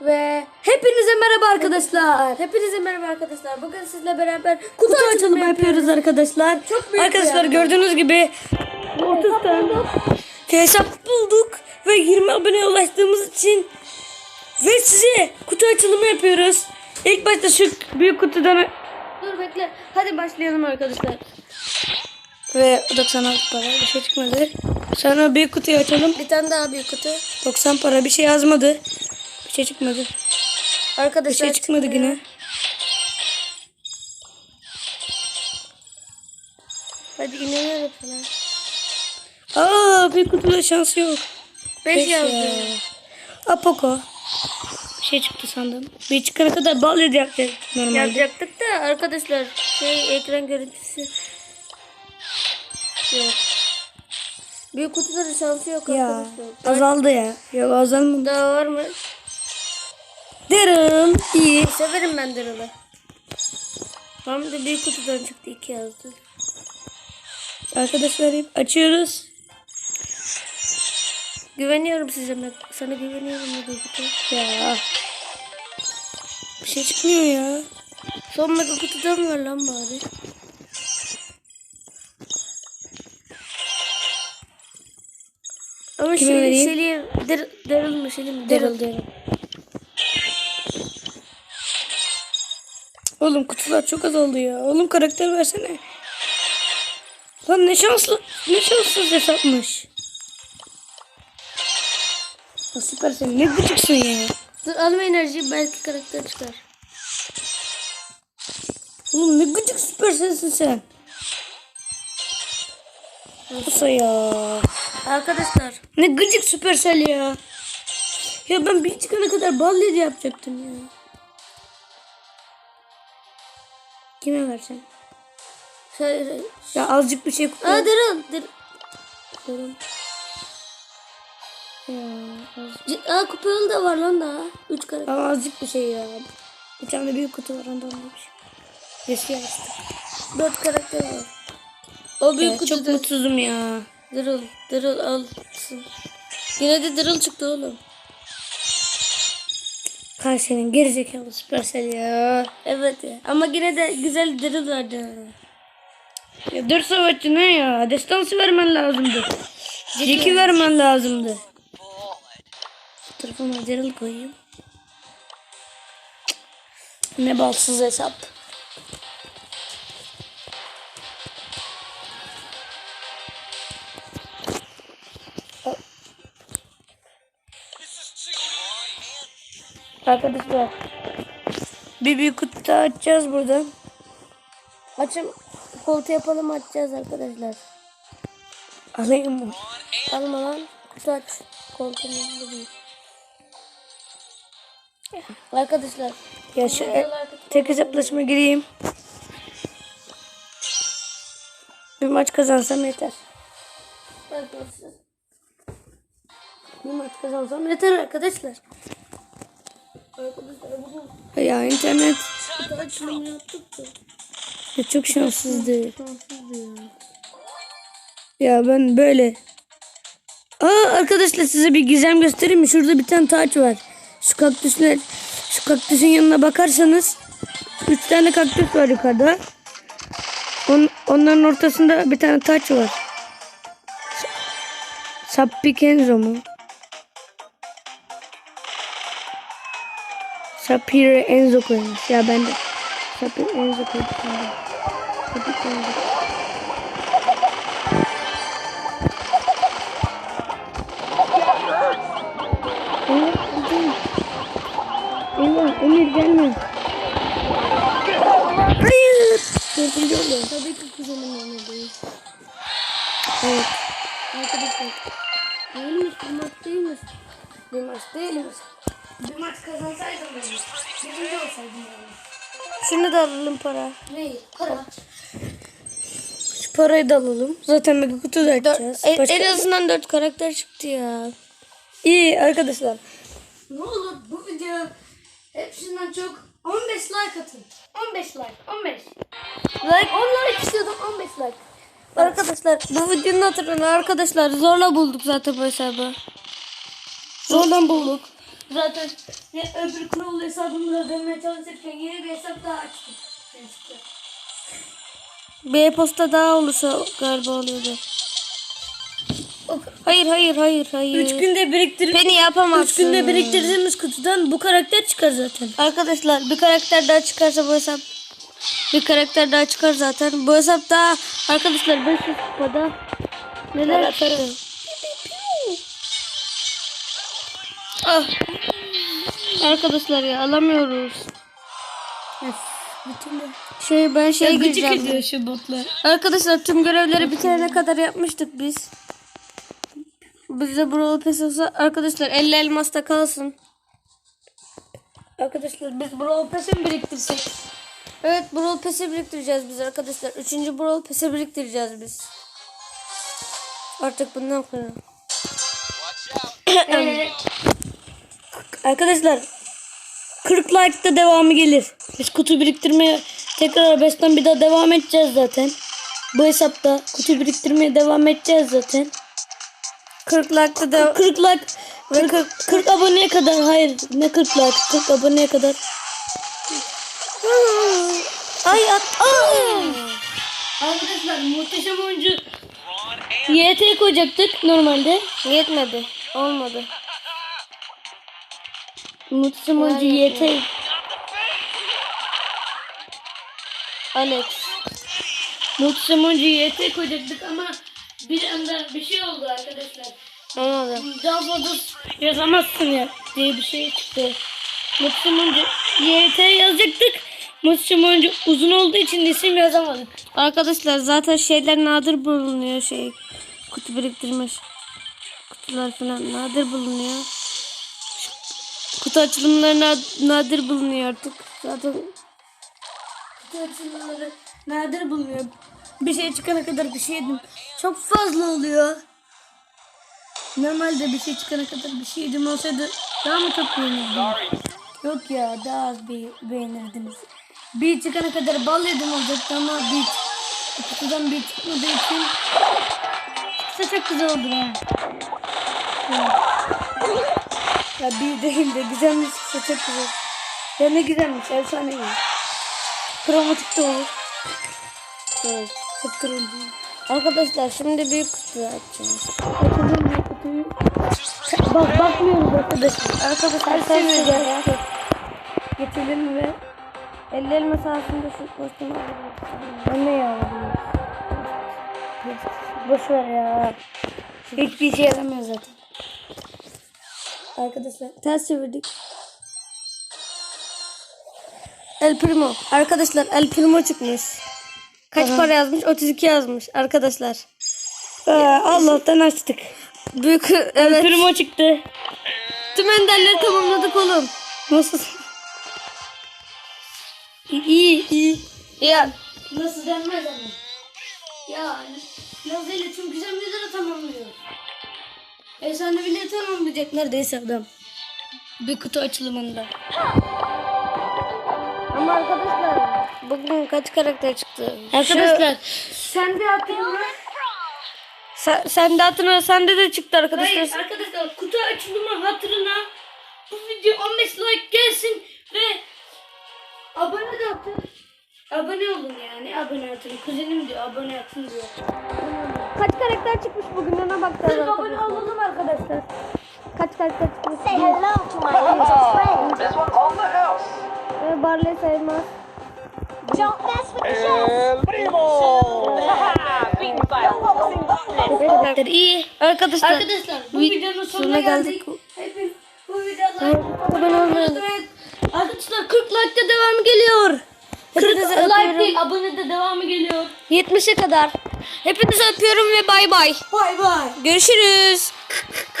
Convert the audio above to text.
Ve hepinize merhaba arkadaşlar. Hepinize merhaba arkadaşlar. Bugün sizle beraber kutu, açılımı yapıyoruz arkadaşlar. Çok büyük arkadaşlar bir gördüğünüz gibi 30 tane hesap bulduk ve 20 aboneye ulaştığımız için ve size kutu açılımı yapıyoruz. İlk başta şu büyük kutudan Dur bekle. Hadi başlayalım arkadaşlar. Ve 96 para bir şey çıkmadı. Sonra büyük kutuyu açalım. Bir tane daha büyük kutu. 90 para bir şey yazmadı. Bir şey çıkmadı. Bir Arkadaşlar şey çıkmadı çıkmıyor. yine. Hadi inanıyorum falan. Aa bir kutuda şansı yok. 5 Beş yazdı. ya. Apoko. Bir şey çıktı sandım. Bir çıkana kadar bal yedi yapacak normalde. Yapacaktık da arkadaşlar şey ekran görüntüsü yok. Büyük kutuların şansı yok Ya arkadaşlar. azaldı ya. Yok azalmadı. Daha var mı? Derin. iyi. Severim ben Daryl'ı. Hem de büyük kutudan çıktı 2 yazdı. Arkadaşlar açıyoruz. Güveniyorum size. Mac. Sana güveniyorum bu büyük kutu. Ya. Bir şey çıkmıyor ya. Son mega kutudan ver lan bari. Ama Kime şey, vereyim? Dar- Daryl mı Şeli mi? Daryl Daryl. Oğlum kutular çok azaldı ya. Oğlum karakter versene. Lan ne şanslı, ne şanssız hesapmış. Ya süper sen ne gıcıksın ya. Dur alma enerjiyi belki karakter çıkar. Oğlum ne gıcık süper sensin sen. Nasıl ya? Arkadaşlar Ne gıcık süpersel ya. Ya ben bir çıkana kadar bal yedi yapacaktım ya. Kime versen? Ya azıcık bir şey kutla. Aa Daryl. Dar- Diyorum. Ya az- C- Aa kupayalı da var lan daha. 3 karakter. Ama azıcık bir şey ya. Bir tane büyük kutu var ondan da bir şey. Eski yazdı. 4 karakter var. O büyük Ya, kutu çok mutsuzum ya. Daryl. Daryl alsın. Yine de Daryl çıktı oğlum. Kay senin gerizekalı süpersel ya. Evet ya. Ama yine de güzel Daryl verdi. Ya dur savaşçı ne ya? Destansı vermen lazımdı. Jeki vermen lazımdı. Şu tarafıma Daryl koyayım. Ne balsız hesap. Arkadaşlar bir büyük kutu açacağız buradan. Açım koltu yapalım açacağız arkadaşlar. Alayım mı? Alma lan. Kutu aç. Koltuğun değil. Arkadaşlar. Ya şu e, tek hesaplaşma gireyim. Bir maç kazansam yeter. Arkadaşlar. Bir maç kazansam yeter arkadaşlar. Arkadaşlar Ya internet kutu açılımı yaptık da. ya çok şanssızdı. Şanssızdı ya. Ya ben böyle. Aa arkadaşlar size bir gizem göstereyim mi? Şurada bir tane taç var. Şu kaktüsler, şu kaktüsün yanına bakarsanız üç tane kaktüs var yukarıda. On, onların ortasında bir tane taç var. Sappikenzo mu? Sapire Enzo koymuş. Ya ben de Sapire Enzo koydum. Sapire Enzo. Emir, gidin. Emir, Emir gelme. Hayır. Dördüncü oluyor. Tabii ki kuzenim yanındayız. Evet. Arkadaşlar. Değilmiş bir maç değilmiş. Bir maç değiliz. Bir maç kazansaydım ben. Birinci olsaydım yani. Şunu da alalım para. Ne? Para. Şu parayı da alalım. Zaten mega kutu da açacağız. En, Başka- en azından 4 karakter çıktı ya. İyi arkadaşlar. Ne olur bu video hepsinden çok 15 like atın. 15 like. 15. Like 10 like istiyordum 15 like. Arkadaşlar bu videonun hatırını arkadaşlar zorla bulduk zaten bu hesabı. Zorlan bulduk. Zaten ya öbür kurulu hesabımı da dönmeye çalışırken yeni bir hesap daha açtım. Bir e-posta daha olursa galiba oluyordu. Hayır hayır hayır hayır. Üç günde biriktirip Beni yapamazsın. Üç günde biriktirdiğimiz kutudan bu karakter çıkar zaten. Arkadaşlar bir karakter daha çıkarsa bu hesap bir karakter daha çıkar zaten. Bu hesap daha arkadaşlar 500 kupada neler çıktı? Ah. Arkadaşlar ya alamıyoruz. Şey ben şeye Gıcık gireceğim. ediyor şu botlar. Arkadaşlar tüm görevleri bitirene kadar yapmıştık biz. Bize Brawl Pass olsa arkadaşlar 50 elmas da kalsın. Arkadaşlar biz Brawl Pass'i mi biriktirsek? Evet Brawl Pass'i biriktireceğiz biz arkadaşlar. Üçüncü Brawl Pass'i biriktireceğiz biz. Artık bundan sonra. Ee, arkadaşlar 40 like'da devamı gelir. Biz kutu biriktirmeye tekrar besten bir daha devam edeceğiz zaten. Bu hesapta kutu biriktirmeye devam edeceğiz zaten. 40 like'da da 40 like ve ve 40 40 aboneye kadar hayır ne 40 like 40 aboneye kadar. Ay at. Arkadaşlar muhteşem oyuncu YT koyacaktık normalde. Yetmedi. Olmadı. Muhteşem oyuncu YT. Alex. Oyuncu YT koyacaktık ama bir anda bir şey oldu arkadaşlar. Olmadı. Daha fazla yazamazsın ya diye bir şey çıktı. Muhteşem oyuncu YT yazacaktık. Muhteşem oyuncu uzun olduğu için isim yazamadık. Arkadaşlar zaten şeyler nadir bulunuyor şey. Kutu biriktirme kutular falan nadir bulunuyor. Kutu açılımları nad- nadir bulunuyor artık. Zaten Kutu açılımları nadir bulunuyor. Bir şey çıkana kadar bir şey yedim. Çok fazla oluyor. Normalde bir şey çıkana kadar bir şey yedim olsaydı daha mı çok beğenirdim? Yok ya daha az bir beğenirdiniz. Bir çıkana kadar bal yedim olacaktı ama bir kutudan bir çıkmadığı için çok güzel olur ha. Ya bir değil de güzelmiş çok güzel. Ya ne güzelmiş efsane iyi. Kromatik de olur. evet. Çok turuncu. Arkadaşlar şimdi büyük kutu açacağız. Açalım bu kutuyu. Bak bakmıyoruz arkadaşlar. Arkadaşlar ters şey var. Getirelim ve 50 elma sahasında şu kostümü alacağız. ben ne ya? Boş ver ya. Hiçbir işe yaramıyor zaten. Arkadaşlar ters çevirdik. El Primo. Arkadaşlar El Primo çıkmış. Kaç para yazmış? 32 yazmış arkadaşlar. Aa, Allah'tan açtık. Büyük evet. Primo çıktı. Tüm enderleri tamamladık oğlum. Nasıl? İyi iyi. Ya Nasıl denmez ama. Ya yazıyla tüm güzellikleri tamamlıyor. Efsanevileri tamamlayacak neredeyse adam. Bir kutu açılımında. ama arkadaşlar bugün kaç karakter çıktı? Arkadaşlar sen de hatırla. Sen, sen de hatırla sende de çıktı arkadaşlar. Hayır arkadaşlar kutu açılımı hatırına bu video 15 like gelsin ve abone de atın. Abone olun yani abone atın. Kuzenim diyor abone atın diyor. Kaç karakter çıkmış bugün ona bakacağız 40 abone olalım arkadaşlar. Kaç karakter çıkmış? Say hello to my angel friend. This one's on the house. Ve Barley sayılmaz. Don't mess with the chef. El Primo. Arkadaşlar iyi. Arkadaşlar, Arkadaşlar bu vi- videonun sonuna geldik. geldik. Hepin bu videoda abone olmayı- Arkadaşlar 40 like'da devamı geliyor. 40 Hepinizi like öpüyorum. değil abone de devamı geliyor. 70'e kadar. Hepinizi öpüyorum ve bay bay. Bay bay. Görüşürüz.